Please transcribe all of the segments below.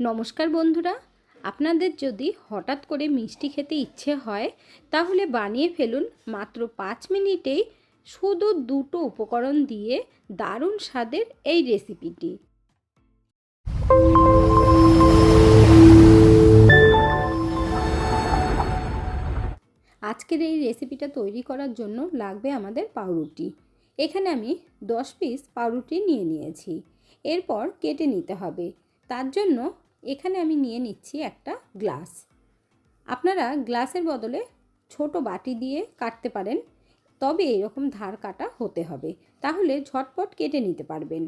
নমস্কার বন্ধুরা। আপনাদের যদি হঠাৎ করে মিষ্টি খেতে ইচ্ছে হয়, তাহলে বানিয়ে ফেলুন মাত্র পাঁচ মিনিটেই শুধু দুটো উপকরণ দিয়ে দারুণ স্বাদের এই রেসিপিটি। আজকের এই রেসিপিটা তৈরি করার জন্য লাগবে আমাদের পাউরুটি। এখানে আমি দশ পিস পাউরুটি নিয়ে নিয়েছি। এরপর কেটে নিতে হবে। তার জন্য এখানে আমি নিয়ে নিচ্ছি একটা গ্লাস। আপনারা গ্লাসের বদলে ছোট বাটি দিয়ে কাটতে পারেন, তবে এরকম ধার কাটা হতে হবে। তাহলে ঝটপট কেটে নিতে পারবেন।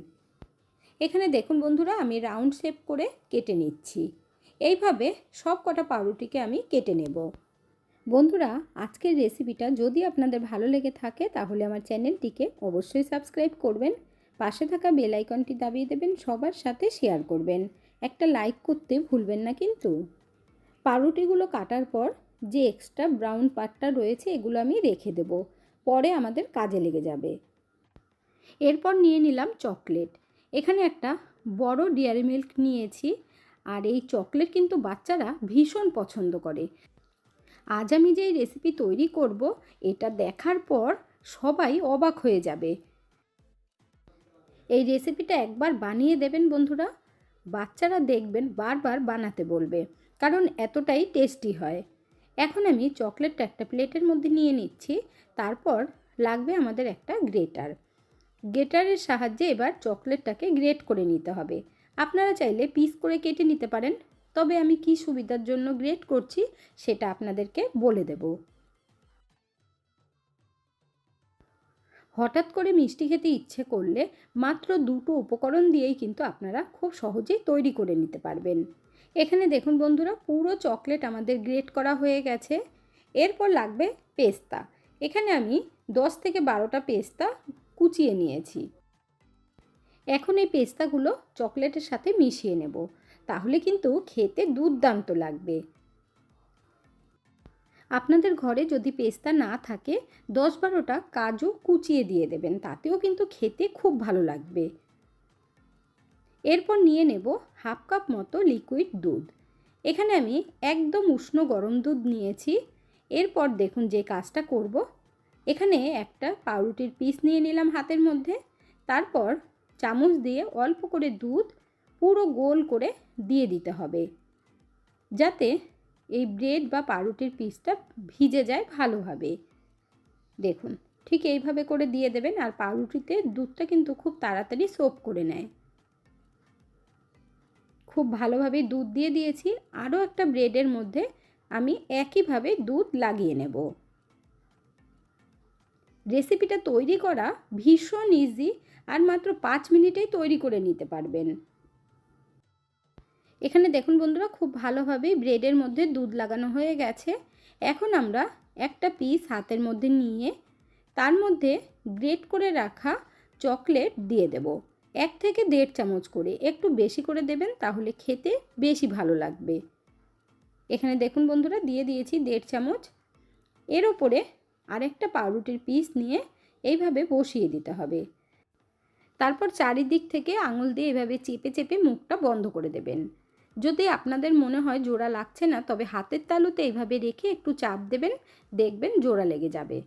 এখানে দেখুন বন্ধুরা, আমি রাউন্ড শেপ করে কেটে নিচ্ছি। এইভাবে সব কটা পাউরুটিকে আমি কেটে নেব। বন্ধুরা, আজকের রেসিপিটা যদি আপনাদের ভালো লেগে থাকে, তাহলে আমার চ্যানেলটিকে অবশ্যই সাবস্ক্রাইব করবেন। পাশে থাকা বেল আইকনটি দাবিয়ে দেবেন, সবার সাথে শেয়ার করবেন। একটা লাইক করতে ভুলবেন না কিন্তু। পাউরুটিগুলো কাটার পর যে এক্সট্রা ব্রাউন পার্টটা রয়েছে এগুলো আমি রেখে দেব, পরে আমাদের কাজে লেগে যাবে। এরপর নিয়ে নিলাম চকলেট এখানে একটা বড় ডিয়ারি মিল্ক নিয়েছি, আর এই চকলেট কিন্তু বাচ্চারা ভীষণ পছন্দ করে। আজ আমি যে রেসিপি তৈরি করব, এটা দেখার পর সবাই অবাক হয়ে যাবে। এই রেসিপিটা একবার বানিয়ে দেবেন বন্ধুরা। বাচ্চারা দেখবেন বারবার বানাতে বলবে, কারণ এতটাই টেস্টি হয়। এখন আমি চকলেটটা একটা প্লেটের মধ্যে নিয়ে নিচ্ছি, তারপর লাগবে আমাদের একটা গ্রেটার। গ্রেটারের সাহায্যে এবার চকলেটটাকে গ্রেট করে নিতে হবে। আপনারা চাইলে পিস করে কেটে নিতে পারেন, তবে আমি কি সুবিধার জন্য গ্রেট করছি সেটা আপনাদেরকে বলে দেব। হঠাৎ করে মিষ্টি খেতে ইচ্ছে করলে মাত্র দুটো উপকরণ দিয়েই কিন্তু আপনারা খুব সহজেই তৈরি করে নিতে পারবেন। এখানে দেখুন বন্ধুরা, পুরো চকলেট আমাদের গ্রেট করা হয়ে গেছে। এরপর লাগবে পেস্তা। এখানে আমি দশ থেকে বারোটা পেস্তা কুচিয়ে নিয়েছি। এখন এই পেস্তাগুলো চকলেটের সাথে মিশিয়ে নেব। তাহলে কিন্তু খেতে দুর্দান্ত লাগবে। আপনাদের ঘরে যদি পেস্তা না থাকে, দশ বারোটা কাজু কুচিয়ে দিয়ে দেবেন। তাতেও কিন্তু খেতে খুব ভালো লাগবে। এরপর নিয়ে নেব হাফ কাপ মতো লিকুইড দুধ। এখানে আমি একদম উষ্ণ গরম দুধ নিয়েছি। এরপর দেখুন যে কাজটা করব। এখানে একটা পাউরুটির পিস নিয়ে নিলাম হাতের মধ্যে। তারপর চামচ দিয়ে অল্প করে দুধ পুরো গোল করে দিয়ে দিতে হবে। যাতে এই ব্রেড বা পাউরুটির পিসটা ভিজে যায় ভালোভাবে। দেখুন, ঠিক এইভাবে করে দিয়ে দেবেন আর পাউরুটিতে দুধটা কিন্তু খুব তাড়াতাড়ি সোপ করে নেয়। খুব ভালোভাবে দুধ দিয়ে দিয়েছি, আরও একটা ব্রেডের মধ্যে আমি একইভাবে দুধ লাগিয়ে নেব। রেসিপিটা তৈরি করা ভীষণ ইজি আর মাত্র পাঁচ মিনিটেই তৈরি করে নিতে পারবেন। এখানে দেখুন বন্ধুরা, খুব ভালোভাবেই ব্রেডের মধ্যে দুধ লাগানো হয়ে গেছে। এখন আমরা একটা পিস হাতের মধ্যে নিয়ে তার মধ্যে গ্রেট করে রাখা চকলেট দিয়ে দেব। এক থেকে দেড় চামচ করে, একটু বেশি করে দেবেন তাহলে খেতে বেশি ভালো লাগবে। এখানে দেখুন বন্ধুরা, দিয়ে দিয়েছি দেড় চামচ। এর ওপরে আরেকটা পাউরুটির পিস নিয়ে এইভাবে বসিয়ে দিতে হবে। তারপর চারিদিক থেকে আঙুল দিয়ে এভাবে চেপে চেপে মুখটা বন্ধ করে দেবেন। যদি আপনাদের মনে হয় জোড়া লাগছে না, তবে হাতের তালুতে এইভাবে রেখে একটু চাপ দেবেন, দেখবেন জোড়া লেগে যাবে।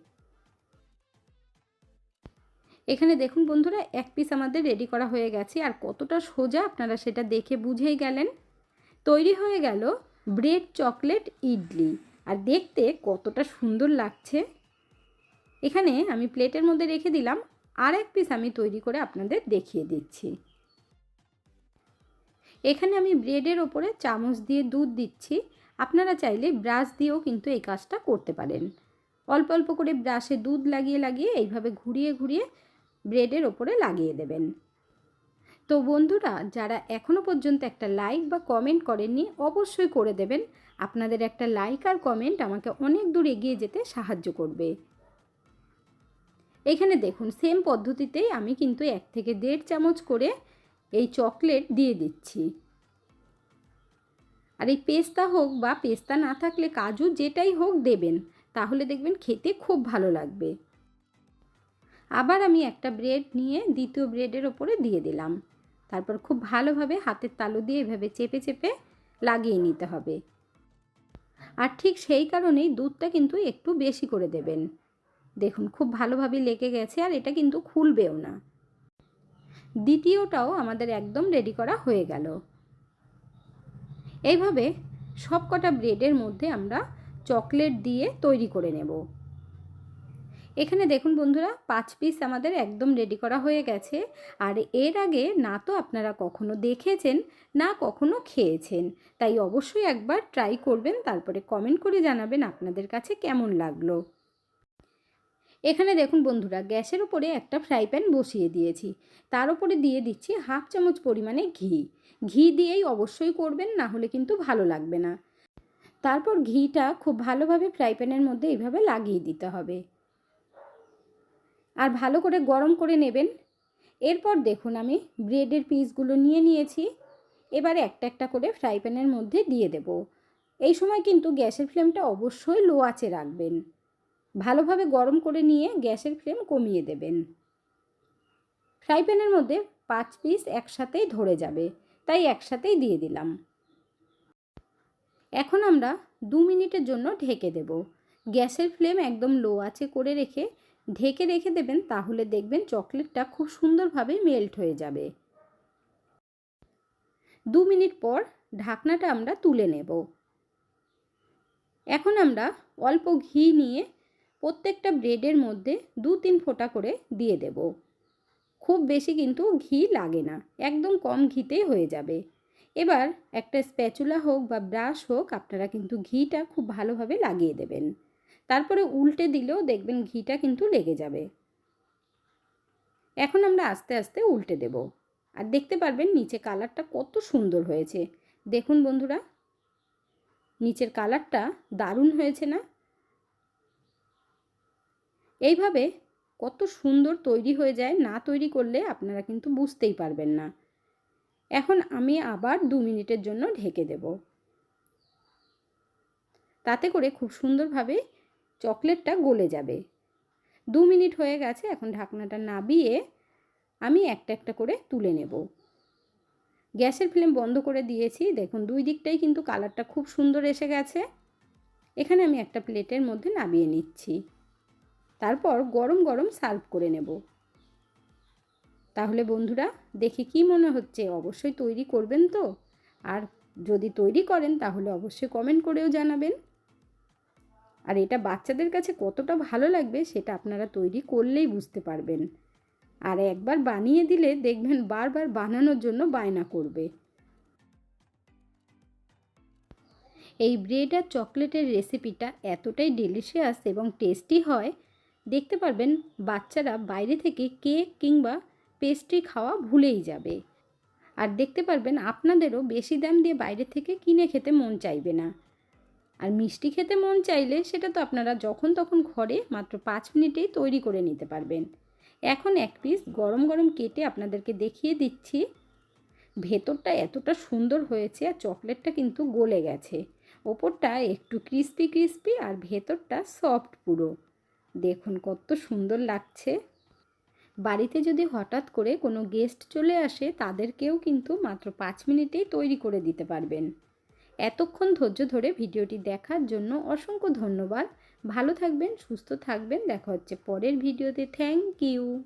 এখানে দেখুন বন্ধুরা, এক পিস আমাদের রেডি করা হয়ে গেছে, আর কতটা সোজা আপনারা সেটা দেখে বুঝেই গেলেন। তৈরি হয়ে গেল ব্রেড চকলেট ইডলি, আর দেখতে কতটা সুন্দর লাগছে। এখানে আমি প্লেটের মধ্যে রেখে দিলাম আর এক পিস আমি তৈরি করে আপনাদের দেখিয়ে দিচ্ছি। এখানে আমি ব্রেডের ওপরে চামচ দিয়ে দুধ দিচ্ছি। আপনারা চাইলে ব্রাশ দিয়েও কিন্তু এই কাজটা করতে পারেন। অল্প অল্প করে ব্রাশে দুধ লাগিয়ে লাগিয়ে এইভাবে ঘুরিয়ে ঘুরিয়ে ব্রেডের ওপরে লাগিয়ে দেবেন। তো বন্ধুরা, যারা এখনও পর্যন্ত একটা লাইক বা কমেন্ট করেননি, অবশ্যই করে দেবেন। আপনাদের একটা লাইক আর কমেন্ট আমাকে অনেক দূর এগিয়ে যেতে সাহায্য করবে। এখানে দেখুন সেম পদ্ধতিতেই আমি কিন্তু এক থেকে দেড় চামচ করে এই চকলেট দিয়ে দিচ্ছি। আর এই পেস্তা হোক বা পেস্তা না থাকলে কাজু যেটাই হোক দেবেন, তাহলে দেখবেন খেতে খুব ভালো লাগবে। আবার আমি একটা ব্রেড নিয়ে দ্বিতীয় ব্রেডের ওপরে দিয়ে দিলাম। তারপর খুব ভালোভাবে হাতের তালু দিয়ে এভাবে চেপে চেপে লাগিয়ে নিতে হবে। আর ঠিক সেই কারণেই দুধটা কিন্তু একটু বেশি করে দেবেন। দেখুন, খুব ভালোভাবে লেগে গেছে আর এটা কিন্তু খুলবেও না। দ্বিতীয়টাও আমাদের একদম রেডি করা হয়ে গেল। এইভাবে সব কটা ব্রেডের মধ্যে আমরা চকলেট দিয়ে তৈরি করে নেব। এখানে দেখুন বন্ধুরা, পাঁচ পিস আমাদের একদম রেডি করা হয়ে গেছে। আর এর আগে না তো আপনারা কখনো দেখেছেন, না কখনো খেয়েছেন। তাই অবশ্যই একবার ট্রাই করবেন, তারপরে কমেন্ট করে জানাবেন আপনাদের কাছে কেমন লাগল। এখানে দেখুন বন্ধুরা, গ্যাসের উপরে একটা ফ্রাই প্যান বসিয়ে দিয়েছি। তার উপরে দিয়ে দিচ্ছি হাফ চামচ পরিমাণে ঘি। ঘি দিয়েই অবশ্যই করবেন, না হলে কিন্তু ভালো লাগবে না। তারপর ঘিটা খুব ভালোভাবে ফ্রাই প্যানের মধ্যে এইভাবে লাগিয়ে দিতে হবে। আর ভালো করে গরম করে নেবেন। এরপর দেখুন আমি ব্রেডের পিসগুলো নিয়ে নিয়েছি। এবারে একটা একটা করে ফ্রাই প্যানের মধ্যে দিয়ে দেব। এই সময় কিন্তু গ্যাসের ফ্লেমটা অবশ্যই লো আঁচে রাখবেন। ভালোভাবে গরম করে নিয়ে গ্যাসের ফ্লেম কমিয়ে দেবেন। ফ্রাই প্যানের মধ্যে পাঁচ পিস একসাথেই ধরে যাবে, তাই একসাথেই দিয়ে দিলাম। এখন আমরা দু মিনিটের জন্য ঢেকে দেব। গ্যাসের ফ্লেম একদম লো আছে করে রেখে ঢেকে রেখে দেবেন, তাহলে দেখবেন চকলেটটা খুব সুন্দরভাবে মেল্ট হয়ে যাবে। দু মিনিট পর ঢাকনাটা আমরা তুলে নেব। এখন আমরা অল্প ঘি নিয়ে প্রত্যেকটা ব্রেডের মধ্যে দু তিন ফোঁটা করে দিয়ে দেব। খুব বেশি কিন্তু ঘি লাগে না, একদম কম ঘিতেই হয়ে যাবে। এবার একটা স্প্যাচুলা হোক বা ব্রাশ হোক, আপনারা কিন্তু ঘিটা খুব ভালোভাবে লাগিয়ে দেবেন। তারপরে উল্টে দিলেও দেখবেন ঘিটা কিন্তু লেগে যাবে। এখন আমরা আস্তে আস্তে উল্টে দেব। আর দেখতে পারবেন নিচে কালারটা কত সুন্দর হয়েছে। দেখুন বন্ধুরা, নিচের কালারটা দারুণ হয়েছে না? এইভাবে কত সুন্দর তৈরি হয়ে যায়, না তৈরি করলে আপনারা কিন্তু বুঝতেই পারবেন না। এখন আমি আবার দু মিনিটের জন্য ঢেকে দেব। তাতে করে খুব সুন্দরভাবে চকলেটটা গলে যাবে। দু মিনিট হয়ে গেছে, এখন ঢাকনাটা নাবিয়ে আমি একটা একটা করে তুলে নেব। গ্যাসের ফ্লেম বন্ধ করে দিয়েছি। দেখুন, দুই দিকটাই কিন্তু কালারটা খুব সুন্দর এসে গেছে। এখানে আমি একটা প্লেটের মধ্যে নাবিয়ে নিচ্ছি। তারপর গরম গরম সার্ভ করে নেব। তাহলে বন্ধুরা, দেখে কি মনে হচ্ছে? অবশ্যই তৈরি করবেন তো? আর যদি তৈরি করেন, তাহলে অবশ্যই কমেন্ট করেও জানাবেন। আর এটা বাচ্চাদের কাছে কতটা ভালো লাগবে, সেটা আপনারা তৈরি করলেই বুঝতে পারবেন। আর একবার বানিয়ে দিলে দেখবেন বারবার বানানোর জন্য বায়না করবে। এই ব্রেড আর চকলেটের রেসিপিটা এতটাই ডেলিশিয়াস এবং টেস্টি হয় দেখতে পারবেন বাচ্চারা বাইরে থেকে কেক কিংবা পেস্ট্রি খাওয়া ভুলেই যাবে। আর দেখতে পারবেন আপনাদেরও বেশি দাম দিয়ে বাইরে থেকে কিনে খেতে মন চাইবে না। আর মিষ্টি খেতে মন চাইলে সেটা তো আপনারা যখন তখন ঘরে মাত্র পাঁচ মিনিটেই তৈরি করে নিতে পারবেন। এখন এক পিস গরম গরম কেটে আপনাদেরকে দেখিয়ে দিচ্ছি। ভেতরটা এতটা সুন্দর হয়েছে আর চকলেটটা কিন্তু গলে গেছে। ওপরটা একটু ক্রিস্পি ক্রিস্পি আর ভেতরটা সফট পুরো। দেখুন কত সুন্দর লাগছে। বাড়িতে যদি হঠাৎ করে কোনো গেস্ট চলে আসে, তাদেরকেও কিন্তু মাত্র পাঁচ মিনিটেই তৈরি করে দিতে পারবেন। এতক্ষণ ধৈর্য ধরে ভিডিওটি দেখার জন্য অসংখ্য ধন্যবাদ। ভালো থাকবেন, সুস্থ থাকবেন। দেখা হচ্ছে পরের ভিডিওতে। Thank you